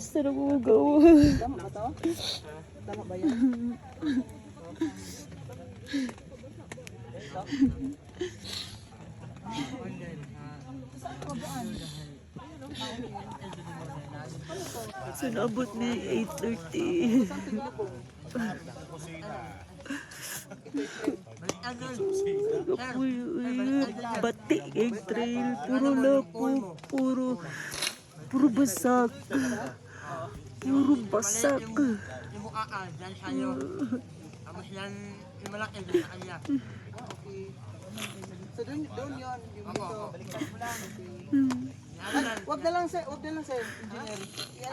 Sarap mo gawa. Tama ba to? Tama ba yan? So, naabot ni 8.30. Ako yun. Bati, egg trail. Puro lapo. Puro, puro basak. Puro basak. Yung mukha ka, dyan sa'yo. Tapos yan, yung malaki, dyan sa kanya. Yun, yung dito. Baliktad mo lang. Wag na lang sir, wag na lang sir, engineer.